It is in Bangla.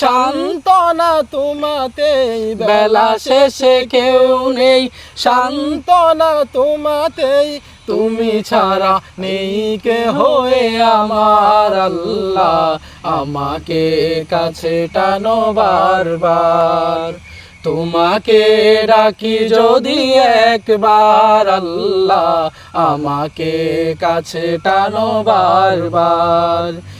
সান্ত্বনা তোমাতেই বেলা শেষে কেউ নেই। সান্ত্বনা তোমাতেই তুমি ছাড়া নেই কে হয়ে আমার আল্লাহ। আমাকে কাছে টানো বারবার। তোমাকে ডাকি যদি একবার আল্লাহ। আমাকে কাছে টানো বারবার।